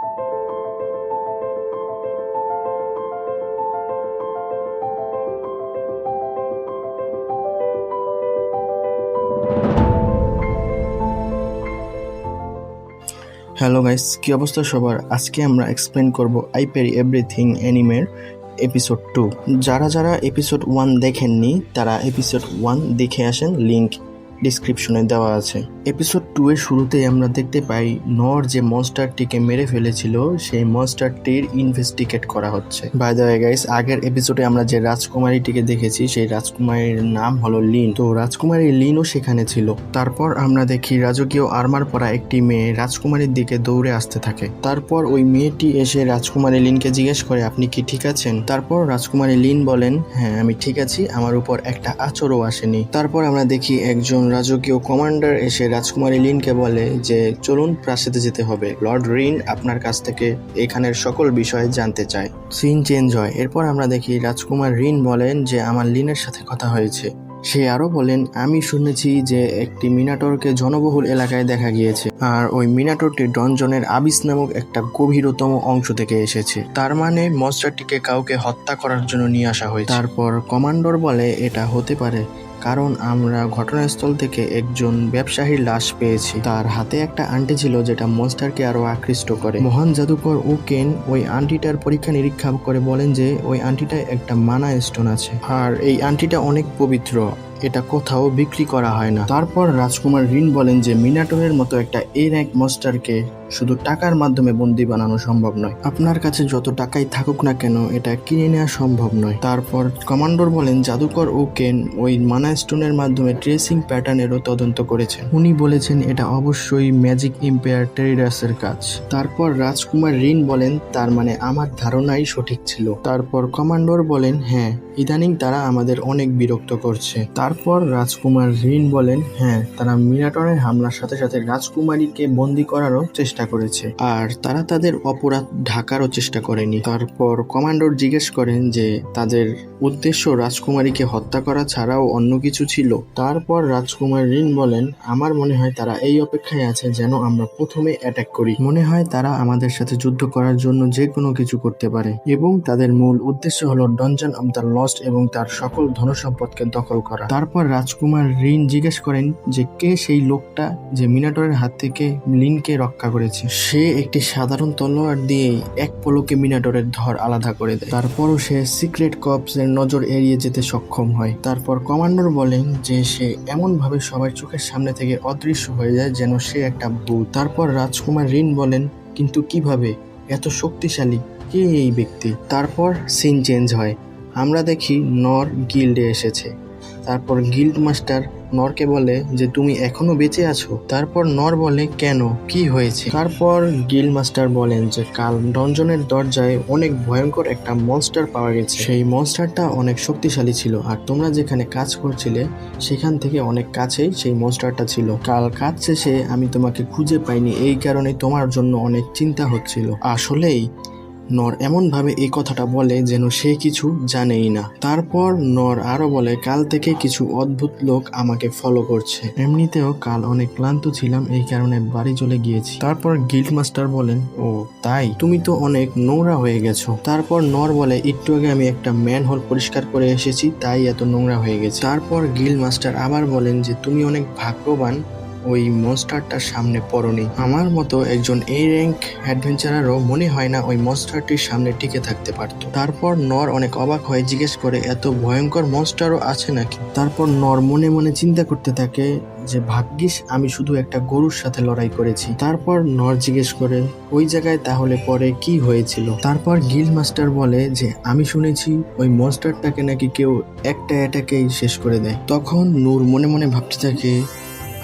Hello guys কি অবস্থা সবার? আজকে আমরা এক্সপ্লেন করব আই পেরি এভরিথিং অ্যানিমের এপিসোড টু যারা যারা এপিসোড ওয়ান দেখেননি, তারা এপিসোড ওয়ান দেখে আসেন লিঙ্ক ডিসক্রিপশনে দেওয়া আছে। এপিসোড টু এর শুরুতেই আমরা দেখতে পাই নর যে মনস্টারটিকে মেরে ফেলেছিল, সেই মনস্টারটির ইনভেস্টিগেট করা হচ্ছে। বাই দ্য গাইস আগের এপিসোডে আমরা যে রাজকুমারীটিকে দেখেছি, সেই রাজকুমারীর নাম হলো লিন তো রাজকুমারী লিনও সেখানে ছিল। তারপর আমরা দেখি রাজকীয় আর্মার পরা একটি মেয়ে রাজকুমারীর দিকে দৌড়ে আসতে থাকে। তারপর ওই মেয়েটি এসে রাজকুমারী লিনকে জিজ্ঞেস করে, আপনি কি ঠিক আছেন? তারপর রাজকুমারী লিন বলেন হ্যাঁ আমি ঠিক আছি, আমার উপর একটা আচরও আসেনি। তারপর আমরা দেখি একজন রাজকীয় কমান্ডার এসে রাজকুমারী লিনকে বলে যে, চলুন প্রাসাদে যেতে হবে। লর্ড রিন আপনার কাছ থেকে এখানের সকল বিষয়ে জানতে চায়। সিন চেঞ্জ হয়। এরপর আমরা দেখি রাজকুমার রিন বলেন যে, আমার লিনের সাথে কথা হয়েছে। সে আরও বলেন, আমি শুনেছি যে, একটি মিনাটোরকে জনবহুল এলাকায় দেখা গিয়েছে। আর ওই মিনাটোরটি ডনজনের আবিস নামক একটা গভীরতম অংশ থেকে এসেছে। তার মানে মনস্টারটিকে কাউকে হত্যা করার জন্য নিয়ে আসা হয়েছে। তারপর কমান্ডর বলে, এটা হতে পারে কারণ আমরা ঘটনাস্থল থেকে একজন ব্যবসায়ীর লাশ পেয়েছি। তার হাতে একটা আন্টি ছিল যেটা মনস্টারকে আরও আকৃষ্ট করে। মহান জাদুকর ও কেন ওই আন্টিটার পরীক্ষা নিরীক্ষা করে বলেন যে ওই আন্টিটায় একটা মানা স্টোন আছে। আর এই আন্টিটা অনেক পবিত্র, এটা কোথাও বিক্রি করা হয় না। তারপর রাজকুমার রিন বলেন যে মিনাটোরের মতো একটা এ র্যাঙ্ক মস্টারকে শুধু টাকার মাধ্যমে বন্দি বানানো সম্ভব নয়। আপনার কাছে যত টাকাই থাকুক না কেন, এটা কিনে নেওয়া সম্ভব নয়। তারপর কমান্ডোর বলেন, জাদুকর ও কেন ওই মানা স্টোনের মাধ্যমে ট্রেসিং প্যাটার্নেরও তদন্ত করেছেন। উনি বলেছেন, এটা অবশ্যই ম্যাজিক ইম্পেয়ার টেরিডাসের কাজ। তারপর রাজকুমার রিন বলেন, তার মানে আমার ধারণাই সঠিক ছিল। তারপর কমান্ডর বলেন হ্যাঁ ইদানিং তারা আমাদের অনেক বিরক্ত করছে। তারপর রাজকুমার রিন বলেন হ্যাঁ তারা মিরাটনের হামলার সাথে সাথে রাজকুমারীকে বন্দি করারও চেষ্টা করেছে। আর তারা তাদের অপরাধ ঢাকারও চেষ্টা করেনি। তারপর কমান্ডর জিজ্ঞেস করেন যে, তাদের উদ্দেশ্য রাজকুমারীকে হত্যা করা ছাড়াও অন্য কিছু ছিল? তারপর রাজকুমার রিন বলেন, আমার মনে হয় তারা এই অপেক্ষায় আছে যেন আমরা প্রথমে অ্যাটাক করি। মনে হয় তারা আমাদের সাথে যুদ্ধ করার জন্য যে কোনো কিছু করতে পারে। এবং তাদের মূল উদ্দেশ্য হলো ডনজন অব দ্য লস্ট এবং তার সকল ধনসম্পদকে দখল করা। তারপর রাজকুমার রিন জিজ্ঞেস করেন যে, কে সেই লোকটা যে মিনাটরের হাত থেকে লিনকে রক্ষা করেছে। সে একটি সাধারণ তলোয়ার দিয়েই এক পলকে মিনাটরের ধর আলাদা করে দেয়। তারপরও সে সিক্রেট কপস এর নজর এড়িয়ে যেতে সক্ষম হয়। তারপর কমান্ডার বলেন যে সে এমন ভাবে সবার চোখের সামনে থেকে অদৃশ্য হয়ে যায় যেন সে একটা ভূত। তারপর রাজকুমার রিন বলেন, কিন্তু কীভাবে? এত শক্তিশালী। কে এই ব্যক্তি? তারপর সিন চেঞ্জ হয়। আমরা দেখি নর গিল্ডে এসেছে। তারপর গিল্ড মাস্টার নরকে বলে যে, তুমি এখনও বেঁচে আছো? তারপর নর বলে, কেন? কি হয়েছে? তারপর গিল্ড মাস্টার বলেন যে, কাল ডনজনের দরজায় অনেক ভয়ঙ্কর একটা মনস্টার পাওয়া গেছে। সেই মনস্টারটা অনেক শক্তিশালী ছিল আর তোমরা যেখানে কাজ করছিলে, সেখান থেকে অনেক কাছেই সেই মনস্টারটা ছিল। কাল কাজ শেষে আমি তোমাকে খুঁজে পাইনি, এই কারণে তোমার জন্য অনেক চিন্তা হচ্ছিল। আসলেই নর এমনভাবে এই কথাটা বলে যেন সে কিছু জানেই না। তারপর নর আরও বলে, কাল থেকে কিছু অদ্ভুত লোক আমাকে ফলো করছে। এমনিতেও কাল অনেক ক্লান্ত ছিলাম, এই কারণে বাড়ি চলে গিয়েছি। তারপর গিল্ড মাস্টার বলেন, ও, তাই? তুমি তো অনেক নোংরা হয়ে গেছো। তারপর নর বলে, একটু আগে আমি একটা ম্যান হোল পরিষ্কার করে এসেছি, তাই এত নোংরা হয়ে গেছে। তারপর গিল্ড মাস্টার আবার বলেন যে, তুমি অনেক ভাগ্যবান ওই মনস্টারটার সামনে পড়নি। আমার মতো একজন এই র্যাঙ্ক অ্যাডভেঞ্চারারও মনে হয় না ওই মনস্টারটির সামনে টিকে থাকতে পারত। তারপর নর অনেক অবাক হয়ে জিজ্ঞেস করে, এত ভয়ঙ্কর মনস্টারও আছে নাকি? তারপর নর মনে মনে চিন্তা করতে থাকে যে, ভাগ্যিস, আমি শুধু একটা গরুর সাথে লড়াই করেছি। তারপর নর জিজ্ঞেস করে, ওই জায়গায় তাহলে পরে কি হয়েছিল? তারপর গিল মাস্টার বলে যে, আমি শুনেছি ওই মনস্টারটাকে নাকি কেউ একটা অ্যাটাকেই শেষ করে দেয়। তখন নূর মনে মনে ভাবতে থাকে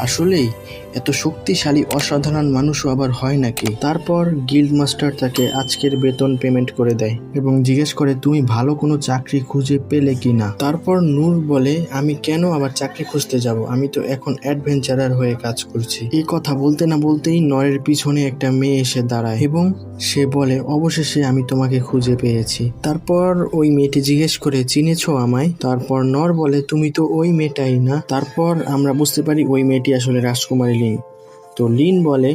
আসলেই এত শক্তিশালী, অসাধারণ মানুষও আবার হয় নাকি? তারপর গিল্ড মাস্টার তাকে আজকের বেতন পেমেন্ট করে দেয় এবং জিজ্ঞেস করে, তুমি ভালো কোনো চাকরি খুঁজে পেলে কি না? তারপর নূর বলে, আমি কেন আবার চাকরি খুঁজতে যাব? আমি তো এখন অ্যাডভেঞ্চারার হয়ে কাজ করছি। এই কথা বলতে না বলতেই নরের পিছনে একটা মেয়ে এসে দাঁড়ায় এবং সে বলে, অবশেষে আমি তোমাকে খুঁজে পেয়েছি। তারপর ওই মেয়েটি জিজ্ঞেস করে, চিনেছো আমায়? তারপর নর বলে, তুমি তো ওই মেয়েটাই না? তারপর আমরা বুঝতে পারি, ওই মেয়েটি আসলে রাজকুমারী লিন তো লিন বলে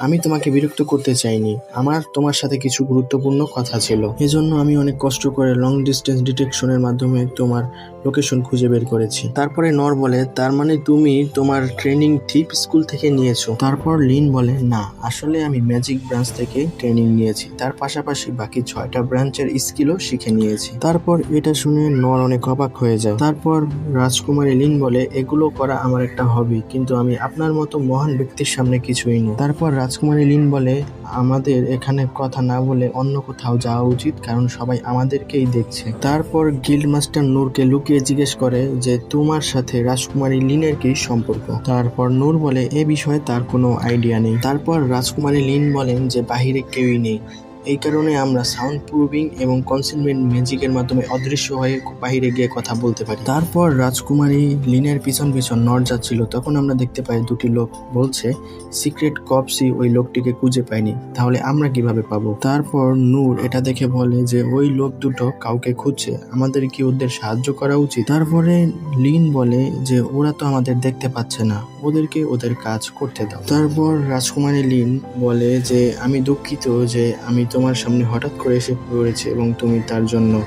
আমি তোমাকে বিরক্ত করতে চাইনি। আমার তোমার সাথে কিছু গুরুত্বপূর্ণ কথা ছিল। এজন্য আমি অনেক কষ্ট করে লং ডিস্টেন্স ডিটেকশনের মাধ্যমে তোমার লোকেশন খুঁজে বের করেছি। তারপরে নর বলে, তার মানে তুমি তোমার ট্রেনিং ঠিক স্কুল থেকে নিয়েছো? তারপর লিন বলে, না, আসলে আমি ম্যাজিক ব্রাঞ্চ থেকে ট্রেনিং নিয়েছি। তার পাশাপাশি বাকি ছয়টা ব্রাঞ্চের স্কিলও শিখে নিয়েছি। তারপর এটা শুনে নর অনেক অবাক হয়ে যায়। তারপর রাজকুমারী লিন বলে, এগুলো করা আমার একটা হবি কিন্তু আমি আপনার মতো মহান ব্যক্তির সামনে কিছুই নই। তারপর রাজকুমারী লিন বলে, আমাদের এখানে কথা না বলে অন্য কোথাও যাওয়া উচিত, কারণ সবাই আমাদেরকেই দেখছে। তারপর গিল্ড মাস্টার নূরকে লুকিয়ে জিজ্ঞেস করে যে, তোমার সাথে রাজকুমারী লিনের কি সম্পর্ক? তারপর নূর বলে, এ বিষয়ে তার কোনো আইডিয়া নেই। তারপর রাজকুমারী লিন বলেন যে, বাহিরে কেউই নেই। এই কারণে আমরা সাউন্ড প্রুভিং এবং কনসিলমেন্ট ম্যাজিকের মাধ্যমে অদৃশ্য হয়ে বাইরে গিয়ে কথা বলতে পারি। তারপর রাজকুমারী লিনের পিছন পিছন নর যাচ্ছিল। তখন আমরা দেখতে পাই দুটি লোক বলছে, সিক্রেট কপসি ওই লোকটিকে খুঁজে পায়নি, তাহলে আমরা কীভাবে পাবো? তারপর নূর এটা দেখে বলে যে, ওই লোক দুটো কাউকে খুঁজছে, আমাদের কি ওদের সাহায্য করা উচিত? তারপরে লিন বলে যে, ওরা তো আমাদের দেখতে পাচ্ছে না, ওদেরকে ওদের কাজ করতে দাও। তারপর রাজকুমারী লিন বলে যে, আমি দুঃখিত যে, আমি তোমার সামনে হঠাৎ করে এসে পড়েছে এবং তুমি তার জন্য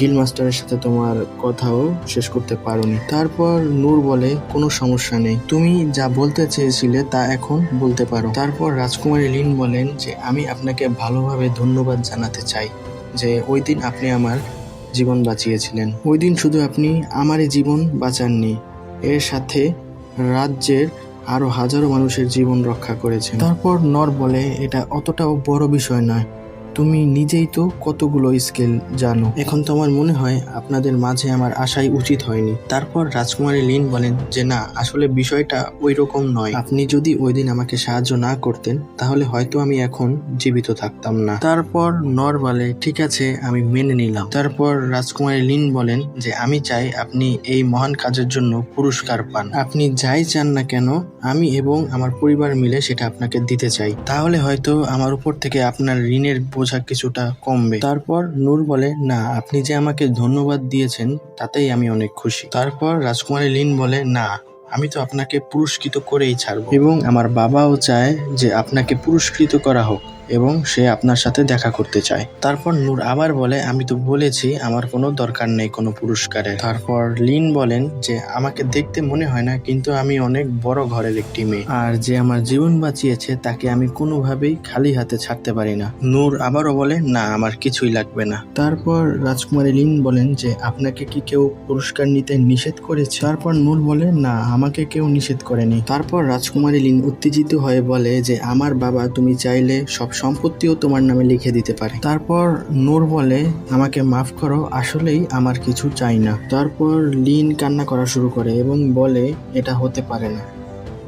গিল মাস্টারের সাথে তোমার কথাও শেষ করতে পারোনি। তারপর নূর বলে, কোনো সমস্যা নেই। তুমি যা বলতে চেয়েছিলে তা এখন বলতে পারো। তারপর রাজকুমারী লিন বলেন যে, আমি আপনাকে ভালোভাবে ধন্যবাদ জানাতে চাই যে, ওই দিন আপনি আমার জীবন বাঁচিয়েছিলেন। ওই দিন শুধু আপনি আমারই জীবন বাঁচাননি। এর সাথে রাজ্যের আরও হাজারো মানুষের জীবন রক্ষা করেছেন। তারপর নর বলে এটা অতটাও বড় বিষয় নয়। তুমি নিজেই তো কতগুলো স্কেল জানো। এখন তো আমার মনে হয় আপনাদের মাঝে আমার আসাই উচিত হয়নি। তারপর রাজকুমারী লিন বলেন যে, না, আসলে বিষয়টা ওই রকম নয়। আপনি যদি ওই দিন আমাকে সাহায্য না করতেন, তাহলে হয়তো আমি এখন জীবিত থাকতাম না। তারপর নর বলে, ঠিক আছে, আমি মেনে নিলাম। তারপর রাজকুমারী লিন বলেন যে, আমি চাই আপনি এই মহান কাজের জন্য পুরস্কার পান। আপনি যাই চান না কেন, আমি এবং আমার পরিবার মিলে সেটা আপনাকে দিতে চাই। তাহলে হয়তো আমার উপর থেকে আপনার ঋণের বোঝা কিছুটা কমবে। তারপর নূর বলে, না, আপনি যে আমাকে ধন্যবাদ দিয়েছেন, তাতেই আমি অনেক খুশি। তারপর রাজকুমারী লিন বলে, না আমি তো আপনাকে পুরস্কৃত করেই ছাড়ব। এবং আমার বাবাও চায় যে আপনাকে পুরস্কৃত করা হোক এবং সে আপনার সাথে দেখা করতে চায়। তারপর নূর আবার বলে আমি তো বলেছি আমার কোনো দরকার নেই কোনো পুরস্কারে। তারপর লিন বলেন যে আমাকে দেখতে মনে হয় না কিন্তু আমি অনেক বড় ঘরের একটি মেয়ে। আর যে আমার জীবন বাঁচিয়েছে তাকে আমি কোনোভাবেই খালি হাতে ছাড়তে পারি না। নূর আবারও বলে না আমার কিছুই লাগবে না। তারপর রাজকুমারী লিন বলেন যে আপনাকে কি কেউ পুরস্কার নিতে নিষেধ করেছে? তারপর নূর বলে না আমাকে কেউ নিষেধ করেনি। তারপর রাজকুমারী লিন উত্তেজিত হয়ে বলে যে, আমার বাবা তুমি চাইলে সব সম্পত্তিও তোমার নামে লিখে দিতে পারে। তারপর নোর বলে, আমাকে মাফ করো, আসলেই আমার কিছু চাই না। তারপর লিন কান্না করা শুরু করে এবং বলে, এটা হতে পারে না।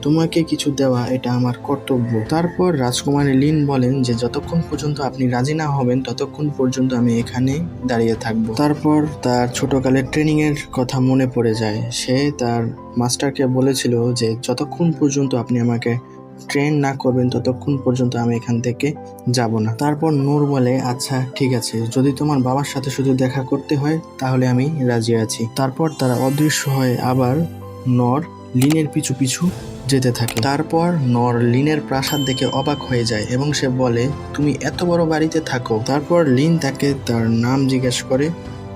তোমাকে কিছু দেওয়া এটা আমার কর্তব্য। তারপর রাজকুমারী লিন বলেন যে, যতক্ষণ পর্যন্ত আপনি রাজি না হবেন, ততক্ষণ পর্যন্ত আমি এখানে দাঁড়িয়ে থাকব। তারপর তার ছোটকালের ট্রেনিং এর কথা মনে পড়ে যায়। সে তার মাস্টারকে বলেছিল যে, যতক্ষণ পর্যন্ত আপনি আমাকে ট্রেন না করবেন, ততক্ষণ পর্যন্ত আমি এখান থেকে যাব না। তারপর নূর বলে আচ্ছা ঠিক আছে। যদি তোমার বাবার সাথে শুধু দেখা করতে হয়, তাহলে আমি রাজি আছি। তারপর তারা অদৃশ্য হয়ে আবার নর লিনের পিছু পিছু যেতে থাকে। তারপর নর লিনের প্রাসাদ দেখে অবাক হয়ে যায় এবং সে বলে, তুমি এত বড় বাড়িতে থাকো। তারপর লিন তাকে তার নাম জিজ্ঞেস করে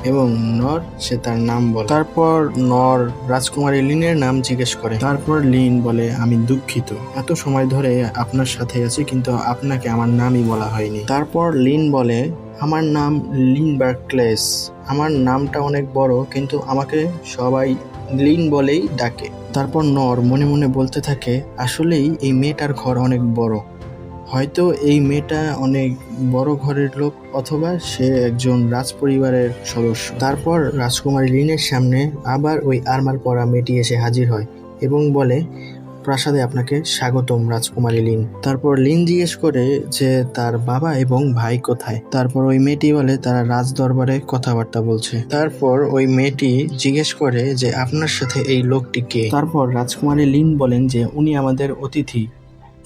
এবং নর সে তার নাম বলে। তারপর নর রাজকুমারী লিনের নাম জিজ্ঞেস করে। তারপর লিন বলে, আমি দুঃখিত। এত সময় ধরে আপনার সাথে আছি, কিন্তু আপনাকে আমার নামই বলা হয়নি। তারপর লিন বলে, আমার নাম লিন বার্কলেস আমার নামটা অনেক বড়, কিন্তু আমাকে সবাই লিন বলেই ডাকে। তারপর নর মনে মনে বলতে থাকে, আসলেই এই মেয়েটার ঘর অনেক বড়। হয়তো এই মেয়েটা অনেক বড় ঘরের লোক অথবা সে একজন রাজ পরিবারের সদস্য। তারপর রাজকুমারী লিনের সামনে আবার ওই আরমার পরা মেয়েটি এসে হাজির হয় এবং বলে প্রাসাদে আপনাকে স্বাগতম, রাজকুমারী লিন। তারপর লিন জিজ্ঞেস করে যে তার বাবা এবং ভাই কোথায়। তারপর ওই মেয়েটি বলে, তারা রাজ দরবারে কথাবার্তা বলছে। তারপর ওই মেয়েটি জিজ্ঞেস করে যে, আপনার সাথে এই লোকটি কে? তারপর রাজকুমারী লিন বলেন যে, উনি আমাদের অতিথি।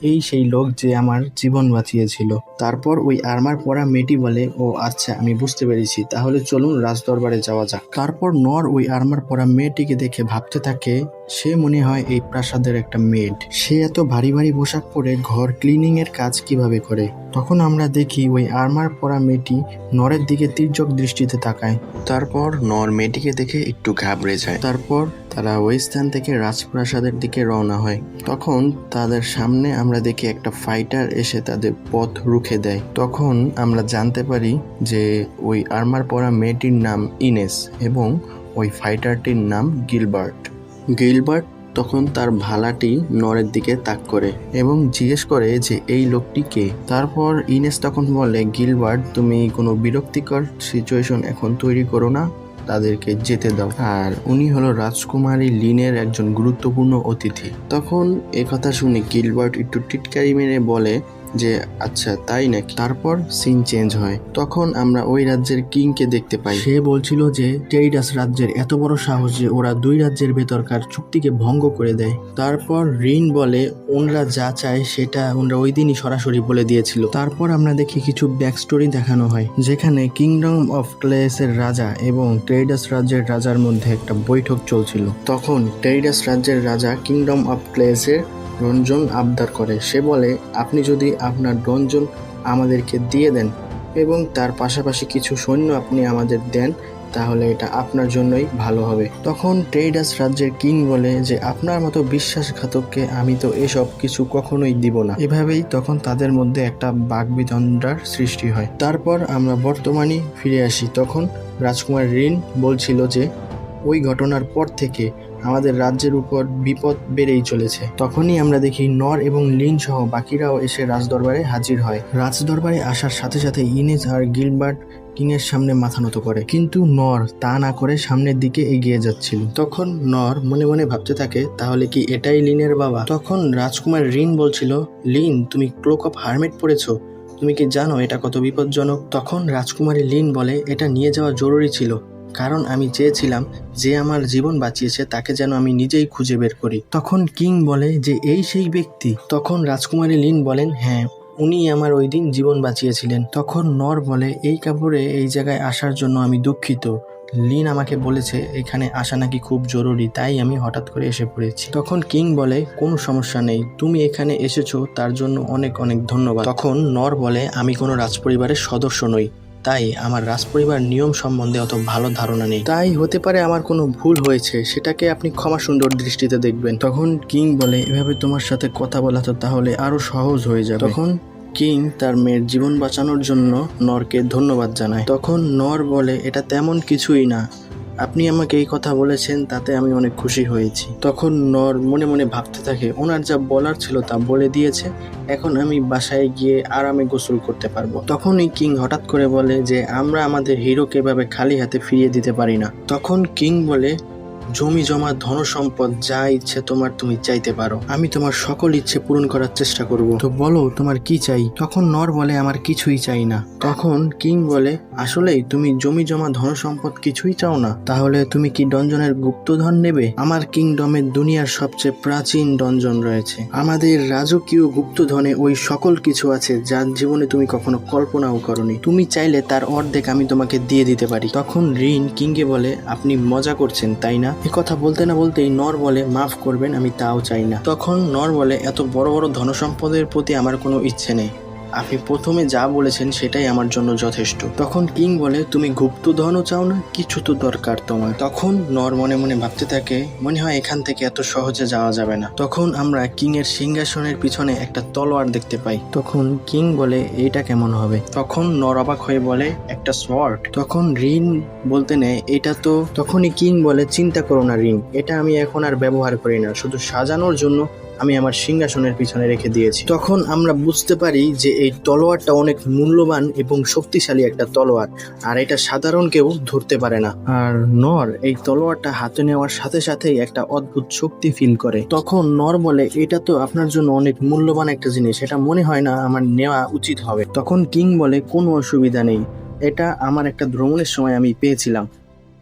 এই সেই লোক যে আমার জীবন বাঁচিয়েছিল। তারপর ওই আর্মার পরা মেয়েটি বলে, ও আচ্ছা আমি বুঝতে পেরেছি। তাহলে চলুন রাজদরবারে যাওয়া যাক। তারপর নর ওই আর্মার পরা মেয়েটিকে দেখে ভাবতে থাকে, সে মনে হয় এই প্রাসাদের একটা মেড। সে এত ভারী ভারী পোশাক পরে ঘর ক্লিনিং এর কাজ কীভাবে করে? তখন আমরা দেখি ওই আর্মার পরা মেয়েটি নরের দিকে তির্যক দৃষ্টিতে তাকায়। তারপর নর মেয়েটিকে দেখে একটু ঘাবড়ে যায়। তারপর তারা ওই স্থান থেকে রাজপ্রাসাদের দিকে রওনা হয়। তখন তাদের সামনে আমরা দেখি একটা ফাইটার এসে তাদের পথ রুখে দেয়। তখন আমরা জানতে পারি যে ওই আর্মার পরা মেয়েটির নাম ইনেস এবং ওই ফাইটারটির নাম গিলবার্ট। গিলবার্ট তখন তার ভালাটি নরের দিকে তাক করে এবং জিজ্ঞেস করে যে, এই লোকটি কে? তারপর ইনেস তখন বলে, গিলবার্ট, তুমি কোনো বিরক্তিকর সিচুয়েশন এখন তৈরি করো না। তাদেরকে যেতে দাও। আর উনি হলো রাজকুমারী লিনের একজন গুরুত্বপূর্ণ অতিথি। তখন কথা শুনে গিলবার্ট একটু টিটকারি মেরে বলে যে আচ্ছা তাই নাকি? তারপর সিন চেঞ্জ হয়। তখন আমরা ওই রাজ্যের কিংকে দেখতে পাই। সে বলছিল যে টেরিডাস রাজ্যের এত বড় সাহস যে ওরা দুই রাজ্যের ভেতরকার চুক্তিকে ভঙ্গ করে দেয়। তারপর রিন বলে, ওনরা যা চায় সেটা ওনরা ওই দিনই সরাসরি বলে দিয়েছিল। তারপর আমরা দেখি কিছু ব্যাক স্টোরি দেখানো হয়, যেখানে কিংডম অফ ক্লেসের রাজা এবং টেরিডাস রাজ্যের রাজার মধ্যে একটা বৈঠক চলছিল। তখন টেরিডাস রাজ্যের রাজা কিংডম অফ ক্লেসের রঞ্জন আবদার করে। সে বলে, আপনি যদি আপনার রঞ্জন আমাদেরকে দিয়ে দেন এবং তার পাশাপাশি কিছু সৈন্য আপনি আমাদের দেন, তাহলে এটা আপনার জন্যই ভালো হবে। তখন ট্রেডাস রাজ্যের কিং বলে যে, আপনার মতো বিশ্বাসঘাতককে আমি তো এসব কিছু কখনোই দিব না। এভাবেই তখন তাদের মধ্যে একটা বাগবিতণ্ডার সৃষ্টি হয়। তারপর আমরা বর্তমানে ফিরে আসি। তখন রাজকুমার রিন বলছিল যে, ওই ঘটনার পর থেকে আমাদের রাজ্যের উপর বিপদ বেড়েই চলেছে। তখনই আমরা দেখি নর এবং লিন সহ বাকিরাও এসে রাজদরবারে হাজির হয়। রাজদরবারে আসার সাথে সাথে ইনেজ আর গিলবার্ট কিংয়ের সামনে মাথা নত করে। কিন্তু নর তা না করে সামনের দিকে এগিয়ে যাচ্ছিল। তখন নর মনে মনে ভাবতে থাকে, তাহলে কি এটাই লিনের বাবা? তখন রাজকুমার রিন বলছিল, লিন, তুমি ক্লোক অফ হারমেট পড়েছো। তুমি কি জানো এটা কত বিপজ্জনক? তখন রাজকুমারী লিন বলে, এটা নিয়ে যাওয়া জরুরি ছিল। কারণ আমি চেয়েছিলাম যে আমার জীবন বাঁচিয়েছে তাকে যেন আমি নিজেই খুঁজে বের করি। তখন কিং বলে যে, এই সেই ব্যক্তি। তখন রাজকুমারী লিন বলেন হ্যাঁ উনি আমার ওই দিন জীবন বাঁচিয়েছিলেন। তখন নর বলে, এই কাপড়ে এই জায়গায় আসার জন্য আমি দুঃখিত। লিন আমাকে বলেছে, এখানে আসা নাকি খুব জরুরি, তাই আমি হঠাৎ করে এসে পড়েছি। তখন কিং বলে, কোনো সমস্যা নেই, তুমি এখানে এসেছ, তার জন্য অনেক অনেক ধন্যবাদ। তখন নর বলে, আমি কোনো রাজপরিবারের সদস্য নই। তাই আমার রাজপরিবার নিয়ম সম্বন্ধে অত ভালো ধারণা নেই। তাই হতে পারে আমার কোনো ভুল হয়েছে, সেটাকে আপনি ক্ষমা সুন্দর দৃষ্টিতে দেখবেন। তখন কিং বলে, এভাবে তোমার সাথে কথা বলা তো তাহলে আরও সহজ হয়ে যাবে। তখন কিং তার মেয়ের জীবন বাঁচানোর জন্য নরকে ধন্যবাদ জানায়। তখন নর বলে, এটা তেমন কিছুই না। আপনি আমাকে এই কথা বলেছেন, তাতে আমি অনেক খুশি হয়েছি। তখন নর মনে মনে ভাবতে থাকে, ওনার যা বলার ছিল তা বলে দিয়েছে, এখন আমি বাসায় গিয়ে আরামে গোসল করতে পারব। তখনই কিং হঠাৎ করে বলে যে, আমরা আমাদের হিরোকে এভাবে খালি হাতে ফিরিয়ে দিতে পারি না। তখন কিং বলে জমি জমা ধন সম্পদ যা ইচ্ছে তোমার তুমি চাইতে পারো। আমি তোমার সকল ইচ্ছে পূরণ করার চেষ্টা করব। তো বলো, তোমার কি চাই? তখন নর বলে, আমার কিছুই চাই না। তখন কিং বলে, আসলেই তুমি জমি জমা ধন সম্পদ কিছুই চাও না। তাহলে তুমি কি ডঞ্জনের গুপ্তধন নেবে? আমার কিংডমের দুনিয়ার সবচেয়ে প্রাচীন ডঞ্জন রয়েছে। আমাদের রাজকীয় গুপ্তধনে ওই সকল কিছু আছে যার জীবনে তুমি কখনো কল্পনাও করনি। তুমি চাইলে তার অর্ধেক আমি তোমাকে দিয়ে দিতে পারি। তখন রিন কিংকে বলে, আপনি মজা করছেন, তাই না? কথা বলতে না বলতেই নর বলে, মাফ করবেন, আমি তাও চাই না। তখন নর বলে, এত বড় বড় ধনসম্পদের প্রতি আমার কোনো ইচ্ছে নেই। আপনি প্রথমে যা বলেছেন সেটাই আমার জন্য যথেষ্ট। তখন কিং বলে, তুমি গুপ্তধনও চাও না, কিছু তো দরকার তোমার। তখন নর মনে মনে ভাবতে থাকে, মনে হয় এখান থেকে এত সহজে যাওয়া যাবে না। তখন আমরা কিং এর সিংহাসনের পিছনে একটা তলোয়ার দেখতে পাই। তখন কিং বলে এটা কেমন হবে? তখন নর অবাক হয়ে বলে, একটা সোয়ার্ড তখন রিন বলতে নেয় এটা তো তখনই কিং বলে, চিন্তা করো না রিন এটা আমি এখন আর ব্যবহার করি না। শুধু সাজানোর জন্য আমি আমার সিংহাসনের পিছনে রেখে দিয়েছি। তখন আমরা বুঝতে পারি যে এই তলোয়ারটা অনেক মূল্যবান এবং শক্তিশালী একটা তলোয়ার, আর এটা সাধারণ কেউ ধরতে পারে না। আর নর এই তলোয়ারটা হাতে নেওয়ার সাথে সাথেই একটা অদ্ভুত শক্তি ফিল করে। তখন নর বলে, এটা তো আপনার জন্য অনেক মূল্যবান একটা জিনিস, এটা মনে হয় না আমার নেওয়া উচিত হবে। তখন কিং বলে, কোনো অসুবিধা নেই, এটা আমার একটা ভ্রমণের সময় আমি পেয়েছিলাম।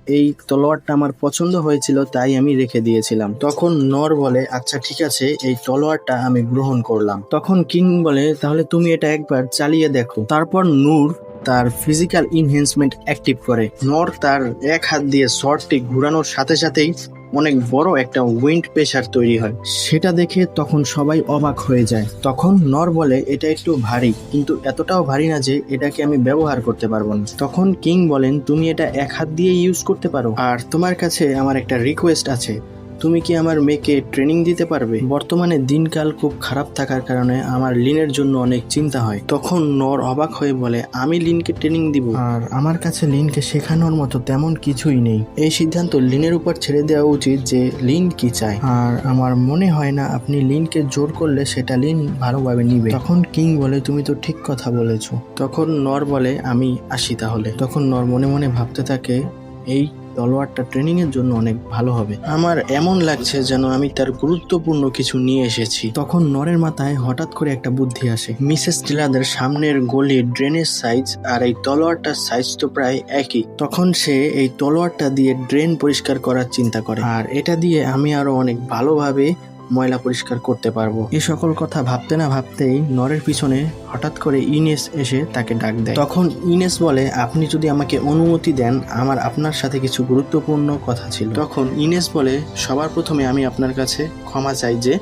এই তলোয়ারটা আমার পছন্দ হয়েছিল, তাই আমি রেখে দিয়েছিলাম। তখন নর বলে আচ্ছা ঠিক আছে, এই তলোয়ারটা আমি গ্রহণ করলাম। তখন কিং বলে, তাহলে তুমি এটা একবার চালিয়ে দেখো। তারপর নূর তার ফিজিক্যাল ইনহেন্সমেন্ট অ্যাক্টিভ করে। নর তার এক হাত দিয়ে শর্টটি ঘুরানোর সাথে সাথেই অনেক বড় একটা উইন্ড প্রেশার তৈরি হয়। সেটা দেখে তখন সবাই অবাক হয়ে যায়। তখন নর বলে, এটা একটু ভারী, কিন্তু এতটাও ভারী না যে এটাকে আমি ব্যবহার করতে পারব না। তখন কিং বলেন, তুমি এটা এক হাত দিয়ে ইউজ করতে পারো। আর তোমার কাছে আমার একটা রিকোয়েস্ট আছে। তুমি কি আমার মেয়েকে ট্রেনিং দিতে পারবে? বর্তমানে দিনকাল খুব খারাপ থাকার কারণে আমার লিনের জন্য অনেক চিন্তা হয়। তখন নর অবাক হয়ে বলে, আমি লিনকে ট্রেনিং দিব। আর আমার কাছে লিনকে শেখানোর মতো তেমন কিছুই নেই। এই সিদ্ধান্ত লিনের উপর ছেড়ে দেওয়া উচিত যে লিন কি চায়। আর আমার মনে হয় না আপনি লিনকে জোর করলে সেটা লিন ভালোভাবে নিবে। তখন কিং বলে, তুমি তো ঠিক কথা বলেছ। তখন নর বলে, আমি আসি তাহলে। তখন নর মনে মনে ভাবতে থাকে, এই তলোয়ারটা ট্রেনিং এর জন্য অনেক ভালো হবে। আমার এমন লাগছে যেন আমি তার গুরুত্বপূর্ণ কিছু নিয়ে এসেছি। তখন নরের মাথায় হঠাৎ করে একটা বুদ্ধি আসে। মিসেস টিলাদের সামনের গলি ড্রেনের সাইজ আর এই তলোয়ারটার সাইজ তো প্রায় একই। তখন সে এই তলোয়ারটা দিয়ে ড্রেন পরিষ্কার করার চিন্তা করে। আর এটা দিয়ে আমি আরও অনেক ভালোভাবে ময়লা পরিষ্কার করতে পারব। এই সকল কথা ভাবতে না ভাবতেই নরের পিছনে হঠাৎ করে ইনেস এসে তাকে ডাক দেয়। তখন ইনেস বলে, আপনি যদি আমাকে অনুমতি দেন, আমার আপনার সাথে কিছু গুরুত্বপূর্ণ কথা ছিল। তখন ইনেস বলে, সবার প্রথমে আমি আপনার কাছে ক্ষমা চাই যে,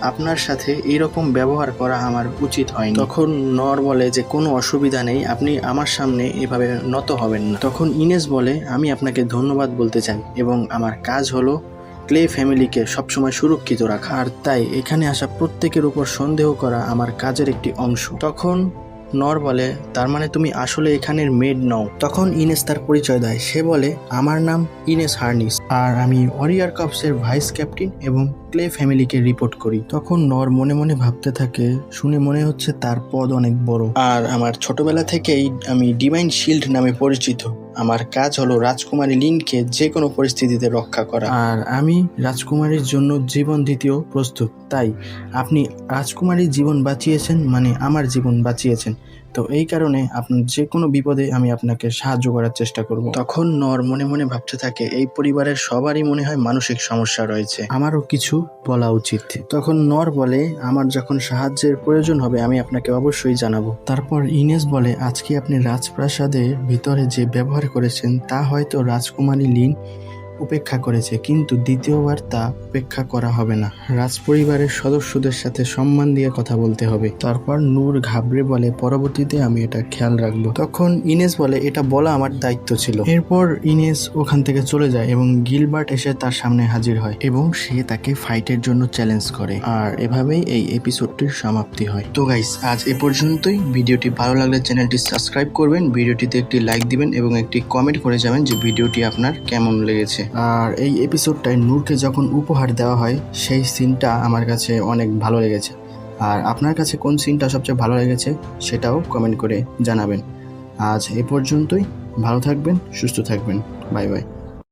আপনার সাথে এইরকম ব্যবহার করা আমার উচিত হয়নি। তখন নর বলে যে, কোনো অসুবিধা নেই, আপনি আমার সামনে এভাবে নত হবেন না। তখন ইনেস বলে, আমি আপনাকে ধন্যবাদ বলতে চাই এবং আমার কাজ হলো ক্লে ফ্যামিলিকে সবসময় সুরক্ষিত রাখা, আর তাই এখানে আসা প্রত্যেকের উপর সন্দেহ করা আমার কাজের একটি অংশ। তখন নর বলে, তার মানে তুমি আসলে এখানের মেড নও? তখন ইনেস তার পরিচয় দেয়। সে বলে, আমার নাম ইনেস হার্নিস, আর আমি ওরিয়ার কাপসের ভাইস ক্যাপ্টেন এবং ক্লে ফ্যামিলিকে রিপোর্ট করি। তখন নর মনে মনে ভাবতে থাকে, শুনে মনে হচ্ছে তার পদ অনেক বড়। আর আমার ছোটবেলা থেকেই আমি ডিভাইন শিল্ড নামে পরিচিত। আমার কাজ হলো রাজকুমারী লিনকে যে কোনো পরিস্থিতিতে রক্ষা করা। আর আমি রাজকুমারীর জন্য জীবন দিতেও প্রস্তুত। তাই আপনি রাজকুমারীর জীবন বাঁচিয়েছেন মানে আমার জীবন বাঁচিয়েছেন। তো এই কারণে আপনার যে কোনো বিপদে আমি আপনাকে সাহায্য করার চেষ্টা করব। তখন নর মনে মনে ভাবতে থাকে এই পরিবারের সবারই মনে হয় মানসিক সমস্যা রয়েছে। আমারও কিছু বলা উচিত। তখন নর বলে আমার যখন সাহায্যের প্রয়োজন হবে আমি আপনাকে অবশ্যই জানাব। তারপর ইনেস বলে আজকে আপনি রাজপ্রাসাদের ভিতরে যে ব্যবহার করেছেন তা হয়তো রাজকুমারী লিন উপেক্ষা করেছে, কিন্তু দ্বিতীয়বার তা উপেক্ষা করা হবে না। রাজপরিবারের সদস্যদের সাথে সম্মান দিয়ে কথা বলতে হবে। তারপর নূর ঘাবড়ে বলে, পরবর্তীতে আমি এটা খেয়াল রাখব। তখন ইনেস বলে, এটা বলা আমার দায়িত্ব ছিল। এরপর ইনেস ওখান থেকে চলে যায় এবং গিলবার্ট এসে তার সামনে হাজির হয় এবং সে তাকে ফাইটের জন্য চ্যালেঞ্জ করে। আর এভাবেই এই এপিসোডটির সমাপ্তি হয়। তো গাইস, আজ এ পর্যন্তই। ভিডিওটি ভালো লাগলে চ্যানেলটি সাবস্ক্রাইব করবেন। ভিডিওটিতে একটি লাইক দিবেন এবং একটি কমেন্ট করে যাবেন যে ভিডিওটি আপনার কেমন লেগেছে। আর এই এপিসোডটায় নূরকে যখন উপহার দেওয়া হয়, সেই সিনটা আমার কাছে অনেক ভালো লেগেছে। আর আপনার কাছে কোন সিনটা সবচেয়ে ভালো লেগেছে, সেটাও কমেন্ট করে জানাবেন। আজ এ পর্যন্তই। ভালো থাকবেন, সুস্থ থাকবেন। Bye bye.